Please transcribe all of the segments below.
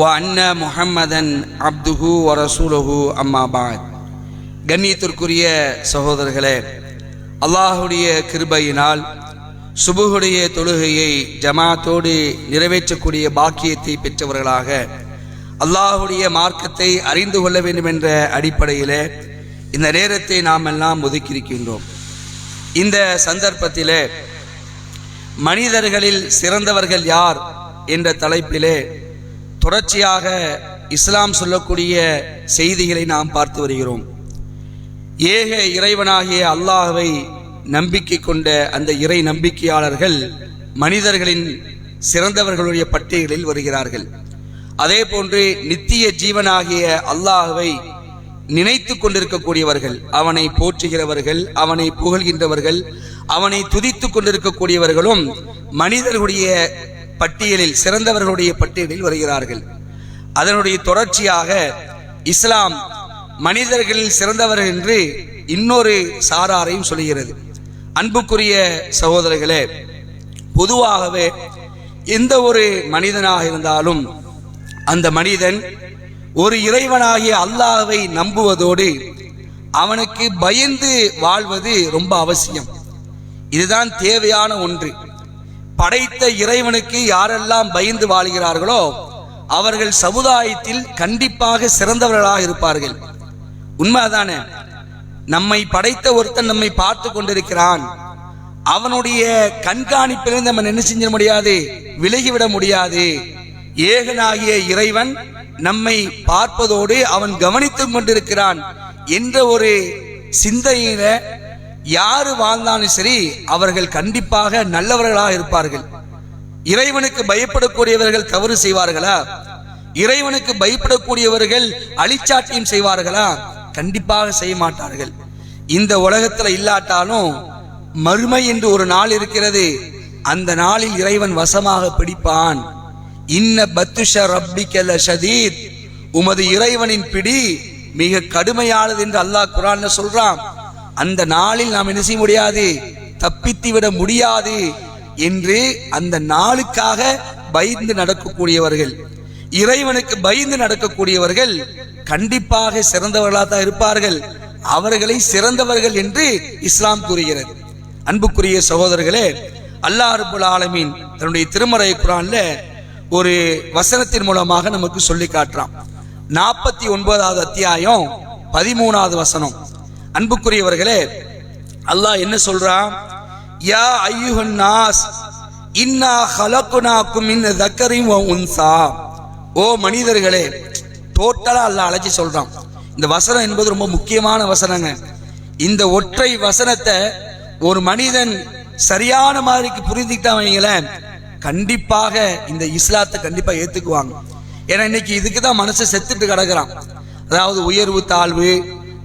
அன்ன முஹம்மதன் அப்துஹு வரசூலஹு அம்மாபாத் கண்ணியத்திற்குரிய சகோதரர்களே அல்லாஹுடைய கிருபையினால் சுபுகுடைய தொழுகையை ஜமாத்தோடு நிறைவேற்றக்கூடிய பாக்கியத்தை பெற்றவர்களாக அல்லாஹுடைய மார்க்கத்தை அறிந்து கொள்ள வேண்டும் என்ற அடிப்படையிலே இந்த நேரத்தை நாம் எல்லாம் ஒதுக்கியிருக்கின்றோம். இந்த சந்தர்ப்பத்திலே மனிதர்களில் சிறந்தவர்கள் யார் என்ற தலைப்பிலே தொடர்ச்சியாக இஸ்லாம் சொல்லக்கூடிய செய்திகளை நாம் பார்த்து வருகிறோம். ஏக இறைவனாகிய அல்லாஹவை நம்பிக்கை கொண்ட அந்த இறை நம்பிக்கையாளர்கள் மனிதர்களின் சிறந்தவர்களுடைய பட்டியலில் வருகிறார்கள். அதே போன்று நித்திய ஜீவனாகிய அல்லாஹவை நினைத்து கொண்டிருக்கக்கூடியவர்கள் அவனை போற்றுகிறவர்கள் அவனை புகழ்கின்றவர்கள் அவனை துதித்து கொண்டிருக்கக்கூடியவர்களும் மனிதர்களுடைய பட்டியலில் சிறந்தவர்களுடைய பட்டியலில் வருகிறார்கள். அதனுடைய தொடர்ச்சியாக இஸ்லாம் மனிதர்களில் சிறந்தவர்கள் என்று இன்னொரு சாராரையும் சொல்கிறது அன்புக்குரிய சகோதரர்களே பொதுவாகவே எந்த ஒரு மனிதனாக இருந்தாலும் அந்த மனிதன் ஒரு இறைவனாகிய அல்லாஹை நம்புவதோடு அவனுக்கு பயந்து வாழ்வது ரொம்ப அவசியம். இதுதான் தேவையான ஒன்று. படைத்த இறைவனுக்கு யாரெல்லாம் பயந்து வாழ்கிறார்களோ அவர்கள் சமுதாயத்தில் கண்டிப்பாக சிறந்தவர்களாக இருப்பார்கள். உண்மைதானே? நம்மை படைத்த ஒருத்தன் நம்மை பார்த்து கொண்டிருக்கிறான். அவனுடைய கண்காணிப்பிலிருந்து நம்ம என்ன செஞ்சிட முடியாது? விலகிவிட முடியாது. ஏகனாகிய இறைவன் நம்மை பார்ப்பதோடு அவன் கவனித்துக் கொண்டிருக்கிறான் என்ற ஒரு சிந்தனையில யாரு வாழ்ந்தாலும் சரி அவர்கள் கண்டிப்பாக நல்லவர்களாக இருப்பார்கள். இறைவனுக்கு பயப்படக்கூடியவர்கள் தவறு செய்வார்களா? இறைவனுக்கு பயப்படக்கூடியவர்கள் அழிச்சாட்டியம் செய்வார்களா? கண்டிப்பாக செய்ய மாட்டார்கள். இந்த உலகத்துல இல்லாட்டாலும் மறுமை என்று ஒரு நாள் இருக்கிறது. அந்த நாளில் இறைவன் வசமாக பிடிப்பான். இன்ன பத்துஷ ரப்பிக்கல ஷதீத் உமது இறைவனின் பிடி மிக கடுமையானது என்று அல்லாஹ் குரான்னு சொல்றான். அந்த நாளில் நாம் என்ன செய்ய முடியாது? தப்பித்து விட முடியாது என்று அந்த நாளுக்காக பயந்து நடக்கக்கூடியவர்கள் இறைவனுக்கு பயந்து நடக்கக்கூடியவர்கள் கண்டிப்பாக சிறந்தவர்களாக தான் இருப்பார்கள். அவர்களை சிறந்தவர்கள் என்று இஸ்லாம் கூறுகிறது. அன்புக்குரிய சகோதரர்களே அல்லாஹ் ரபுல் ஆலமீன் தன்னுடைய திருமறை குரான்ல ஒரு வசனத்தின் மூலமாக நமக்கு சொல்லி காட்டுறான். நாற்பத்தி ஒன்பதாவது அத்தியாயம் பதிமூணாவது வசனம். அன்புக்குரியவர்களே அல்லாஹ் என்ன சொல்றான் யா ஐயுஹன் நாஸ் இன்னா ஹலக்குனாக்கும் இன்ன தக்கரின் உன்சா. ஓ மனிதர்களே டோட்டலாக அல்லாஹ் அழைச்சி சொல்றான். இந்த வசனம் என்பது ரொம்ப முக்கியமான வசனங்க. இந்த ஒற்றை வசனத்தை ஒரு மனிதன் சரியான மாதிரிக்கு புரிஞ்சிக்கிட்டவைங்களேன் கண்டிப்பாக இந்த இஸ்லாத்தை கண்டிப்பாக ஏற்றுக்குவாங்க ஏன்னா இன்னைக்கு இதுக்கு தான் மனசு செத்துட்டு கிடக்குறான். அதாவது உயர்வு தாழ்வு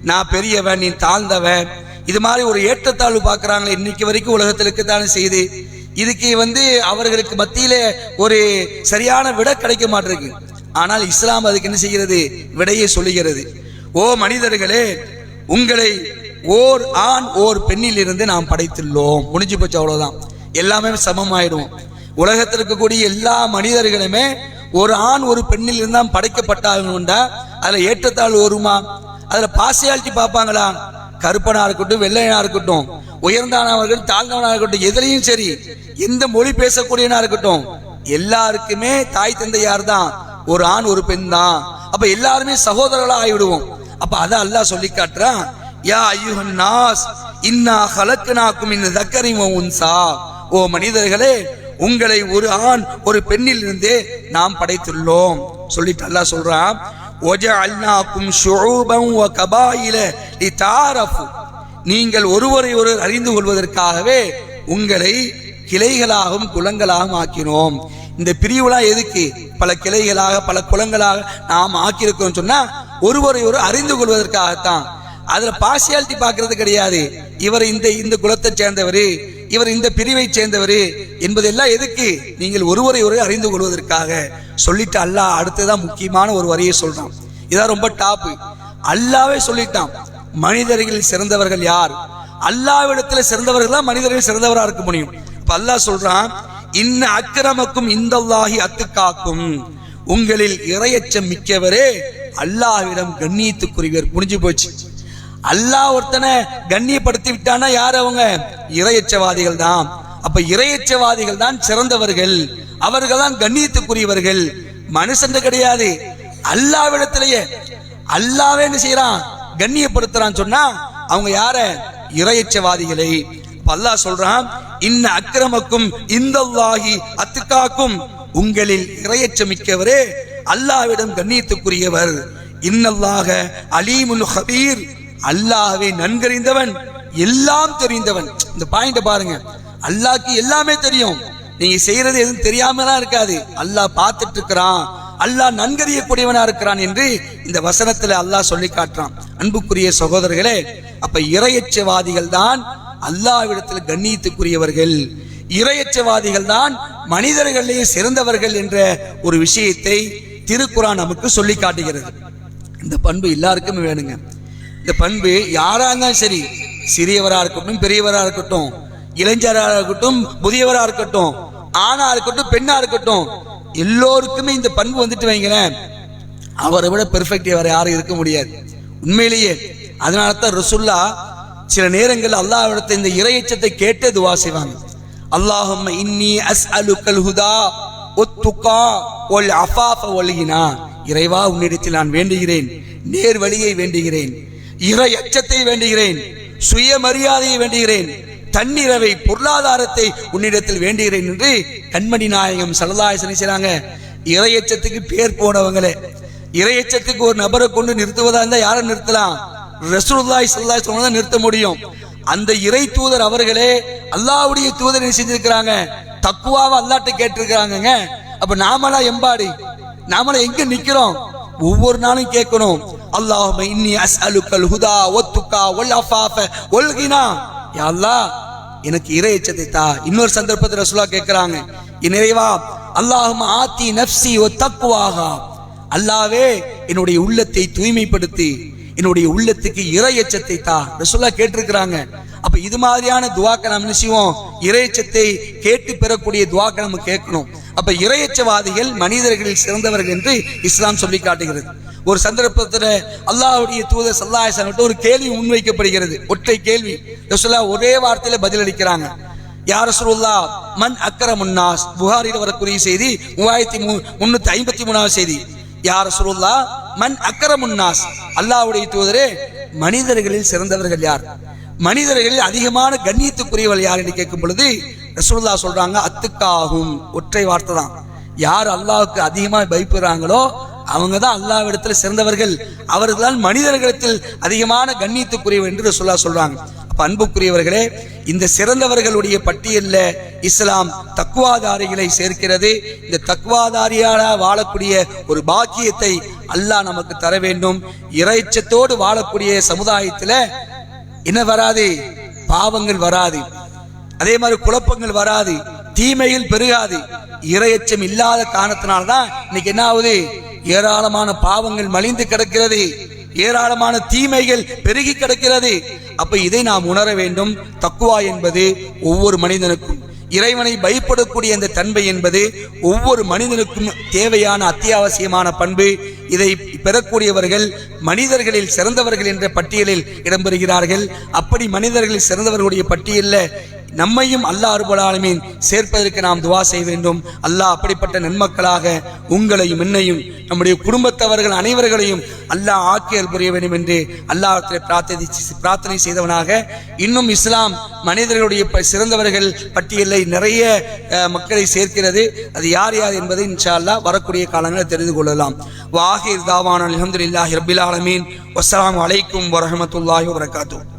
நான் பெரியவன் நீ தாழ்ந்தவன். இது மாதிரி ஒரு ஏற்றத்தாழ்வு பார்க்குறாங்களே இன்னைக்கு வரைக்கும் உலகத்தில் இருக்கத்தானே செய்து. இதுக்கு வந்து அவர்களுக்கு மத்தியில ஒரு சரியான விட கிடைக்க மாட்டிருக்கு. ஆனால் இஸ்லாம் அதுக்கு என்ன செய்கிறது? விடையை சொல்லுகிறது. ஓ மனிதர்களே உங்களை ஓர் ஆண் ஓர் பெண்ணில் இருந்து நாம் படைத்துள்ளோம். முடிஞ்சு போச்சு அவ்வளோதான் எல்லாமே சமமாயிடும். உலகத்தில் இருக்கக்கூடிய எல்லா மனிதர்களுமே ஒரு ஆண் ஒரு பெண்ணில் இருந்தால் படைக்கப்பட்டாங்கண்டா அதில் ஏற்றத்தாழ்வு வருமா? அதுல பாசியாலிட்டி பார்ப்பாங்களா? கருப்பனா இருக்கட்டும் வெள்ளையனா இருக்கட்டும் உயர்ந்தானவர்கள் தாழ்ந்தவனா இருக்கட்டும் எதுலையும் சரி எந்த மொழி பேசக்கூடியனா இருக்கட்டும் எல்லாருக்குமே தாய் தந்தை யார் தான். ஒரு ஆண் ஒரு பெண் தான். அப்ப எல்லாருமே சகோதரர்களா ஆகிவிடுவோம் அப்ப அதை அல்லாஹ் சொல்லி காட்டுறான் யா ஐயுஹன் நாஸ் இன்னா ஹலக்குனாக்கும் இந்த தக்கரி உன்சா. ஓ மனிதர்களே உங்களை ஒரு ஆண் ஒரு பெண்ணில் இருந்தே நாம் படைத்துள்ளோம். சொல்லிட்டு அல்லாஹ் சொல்றான் ஒஜஅல்னாக்கும் ஷுஊபன் வ கபாயில லிதாரஃபு நீங்கள் ஒருவரை ஒருவர் அறிந்து கொள்வதற்காகவே உங்களை கிளைகளாகவும் குளங்களாகவும் ஆக்கினோம். இந்த பிரிவுலாம் எதுக்கு? பல கிளைகளாக பல குலங்களாக நாம் ஆக்கியிருக்கோம் சொன்னா ஒருவரை ஒரு அறிந்து கொள்வதற்காகத்தான். அதுல பார்சியாலிட்டி பார்க்கறது கிடையாது. இவர் இந்த இந்த குலத்தை சேர்ந்தவர் இவர் இந்த பிரிவை சேர்ந்தவர் என்பதெல்லாம் எதுக்கு? நீங்கள் ஒருவரை ஒரு அறிந்து கொள்வதற்காக. சொல்லிட்டு அல்லாஹ் அடுத்ததான் முக்கியமான ஒரு வரியை சொல்றான். இதான் ரொம்ப டாப்பு அல்லாவே சொல்லிட்டான் மனிதர்களில் சிறந்தவர்கள் யார்? அல்லாவிடத்துல சிறந்தவர்கள் தான் மனிதர்கள் சிறந்தவரா இருக்க முடியும். இப்ப அல்லாஹ் சொல்றான் இன்ன அக்கிரமக்கும் இந்தல்லாஹி அத்துக்காக்கும். உங்களில் இரையச்சம் மிக்கவரே அல்லாஹ்விடம் கண்ணியத்துக்குரியவர். முடிஞ்சு போச்சு. அல்லாஹ் ஒருத்தனை கண்ணியப்படுத்தி விட்டானா யார் அவங்க? இரையச்சவாதிகள் தான். அப்ப இரையச்சவாதிகள் தான் சிறந்தவர்கள். அவர்கள் தான் கண்ணியத்துக்குரியவர்கள். மனுஷன் கிடையாது. அல்லாவிடத்திலேயே அல்லாவே என்ன செய்யறான்? கண்ணியப்படுத்துறான் சொன்னா அவங்க யார? இரையச்சவாதிகளை. அல்லா சொல்றான் இன்ன அக்கிரமக்கும் இந்தல்லாஹி அத்துக்காக்கும். உங்களில் இரையச்சமிக்கவரே அல்லாவிடம் கண்ணியத்துக்குரியவர். இன்னல்லாக அலீமுல் ஹபீர். அல்லாஹ்வை நன்கறிந்தவன் எல்லாம் தெரிந்தவன். இந்த பாயிண்ட பாருங்க. அல்லாஹ்க்கு எல்லாமே தெரியும். நீங்க செய்யறது எதுவும் தெரியாமலாம் இருக்காது. அல்லாஹ் பார்த்துட்டு இருக்கிறான் அல்லாஹ் நன்கறியக்கூடியவனா இருக்கிறான் என்று இந்த வசனத்துல அல்லாஹ் சொல்லி காட்டுறான். அன்புக்குரிய சகோதரர்களே அப்ப இரையச்சவாதிகள் தான் அல்லாவிடத்தில் கண்ணியத்துக்குரியவர்கள். இரையச்சவாதிகள் தான் மனிதர்களே சிறந்தவர்கள் என்ற ஒரு விஷயத்தை திருக்குறான் நமக்கு சொல்லி காட்டுகிறது. இந்த பண்பு எல்லாருக்கும் வேணுங்க. இந்த பண்பு யாரா இருந்தாலும் சரி சிறியவரா இருக்கட்டும் பெரியவரா இருக்கட்டும் இளைஞராக இருக்கட்டும் முதியவராக இருக்கட்டும் ஆணா இருக்கட்டும் பெண்ணா இருக்கட்டும் எல்லோருக்குமே இந்த பண்பு வந்துட்டு வைங்களேன். அவரை விட பெர்ஃபெக்ட் வேற யாரும் இருக்க முடியாது. உண்மையிலேயே அதனால தான் ரசுல்லா சில நேரங்கள் அல்லாஹ்விடத்தை இந்த இறையச்சத்தை கேட்டே துவா செய்வாங்க. அல்லாஹும் இன்னி அஸ் அலு கல்ஹுதா ஒத்துக்கா ஒல் அஃபாஃப ஒழுகினா இறைவா உன்னிடத்தில் நான் வேண்டுகிறேன் நேர் வழியை வேண்டுகிறேன் இறை அச்சத்தை வேண்டுகிறேன் சுயமரியாதையை வேண்டுகிறேன் தன்னிறவை பொருளாதாரத்தை உன்னிடத்தில் வேண்டுகிறேன் என்று கண்மணி நாயகம் சரதாயசனை செய்கிறாங்க இறையச்சத்துக்கு பேர் போனவங்களே. இறையச்சத்துக்கு ஒரு நபரை கொண்டு நிறுத்துவதா இருந்தால் யாரை நிறுத்தலாம்? ரசூல்லாய் சல்லாய் தான் நிறுத்த முடியும். அந்த இறை தூதர் அவர்களே அல்லாவுடைய தூதர் என்ன செஞ்சிருக்கிறாங்க? தக்குவாவை அல்லாட்ட கேட்டிருக்கிறாங்கங்க. அப்ப நாமளா எம்பாடி? நாமளா எங்க நிக்கிறோம்? ஒவ்வொரு நாளும் கேட்கணும். அல்லாஹ் இன்னி அஸ்அலுக்கல் ஹுதா ஒத்துக்கா ஒல் அஃபாஃப ஒல்கினா யாழ்லா எனக்கு இறை எச்சத்தை தா. இன்னொரு சந்தர்ப்பத்தில் ரசூலா கேட்கிறாங்க நிறைவா அல்லாஹும் ஆத்தி நப்சி ஒ தக்குவாகா அல்லாவே என்னுடைய உள்ளத்தை தூய்மைப்படுத்தி என்னுடைய உள்ளத்துக்கு இறை எச்சத்தை தா. ரசூலா கேட்டிருக்கிறாங்க. அப்ப இது மாதிரியான துவாக்க நாம் என்ன செய்வோம்? இறையச்சத்தை கேட்டு பெறக்கூடிய துவாக்க நம்ம கேட்கணும். அப்ப இறையச்சவாதிகள் மனிதர்களில் சிறந்தவர்கள் என்று இஸ்லாம் சொல்லி காட்டுகிறது. ஒரு சந்தர்ப்பத்தில் அல்லாஹுடைய தூதர் சல்லாஹ் ஒரு கேள்வி முன்வைக்கப்படுகிறது. ஒற்றை கேள்வி. ரசுல்லா ஒரே வார்த்தையில பதிலளிக்கிறாங்க. யார் ரசூலுல்லா மன் அக்கரமுன்னாஸ் புகாரில் வரக்கூடிய செய்தி மூவாயிரத்தி மூ முன்னூத்தி ஐம்பத்தி மூணாவது செய்தி. யார் ரசூலுல்லா மன் அக்கரமுன்னாஸ் அல்லாஹ்வுடைய தூதரே மனிதர்களில் சிறந்தவர்கள் யார்? மனிதர்களில் அதிகமான கண்ணியத்துக்குரியவர்கள் யார் என்று கேட்கும் பொழுது ரசூல்லா சொல்றாங்க அத்துக்காகும் ஒற்றை வார்த்தை தான். யார் அல்லாவுக்கு அதிகமாக பயப்படுறாங்களோ அவங்க தான் அல்லாவிடத்தில் சிறந்தவர்கள். அவர்கள் மனிதர்களிடத்தில் அதிகமான கண்ணியத்துக்குரியவர் என்று சொல்லா சொல்றாங்க. அப்ப அன்புக்குரியவர்களே இந்த சிறந்தவர்களுடைய பட்டியலில் இஸ்லாம் தக்குவாதாரிகளை சேர்க்கிறது. இந்த தக்குவாதாரியாக வாழக்கூடிய ஒரு பாக்கியத்தை அல்லாஹ் நமக்கு தர வேண்டும். இறைச்சத்தோடு வாழக்கூடிய சமுதாயத்தில் என்ன வராது? பாவங்கள் வராது. அதே மாதிரி குழப்பங்கள் வராது. தீமையில் பெருகாது. இரையச்சம் இல்லாத காரணத்தினால்தான் இன்னைக்கு என்ன ஆகுது? ஏராளமான பாவங்கள் மலிந்து கிடக்கிறது. ஏராளமான தீமைகள் பெருகி கிடக்கிறது. அப்ப இதை நாம் உணர வேண்டும். தக்குவா என்பது ஒவ்வொரு மனிதனுக்கும். இறைவனை பயப்படக்கூடிய அந்த தன்மை என்பது ஒவ்வொரு மனிதனுக்கும் தேவையான அத்தியாவசியமான பண்பு. இதை பெறக்கூடியவர்கள் மனிதர்களில் சிறந்தவர்கள் என்ற பட்டியலில் இடம்பெறுகிறார்கள். அப்படி மனிதர்களில் சிறந்தவர்களுடைய பட்டியலில் நம்மையும் அல்லாஹ் அருபல் சேர்ப்பதற்கு நாம் துவா செய்ய வேண்டும். அல்லாஹ் அப்படிப்பட்ட நன்மக்களாக உங்களையும் என்னையும் நம்முடைய குடும்பத்தவர்கள் அனைவர்களையும் அல்லாஹ் ஆக்கியல் புரிய வேண்டும் என்று அல்லாஹ்விடத்தில் பிரார்த்தனை பிரார்த்தனை செய்தவனாக இன்னும் இஸ்லாம் மனிதர்களுடைய ப- சிறந்தவர்கள் பட்டியலை நிறைய மக்களை சேர்க்கிறது. அது யார் யார் என்பதை இன்ஷா அல்லாஹ் வரக்கூடிய காலங்களில் தெரிந்து கொள்ளலாம். வாஹிர் தாவான் அல்ஹம்துலில்லாஹி ரபில் ஆலமீன். வசலாம் அலைக்கும் வரமத்துல்லாஹி வபரகாத்துஹு.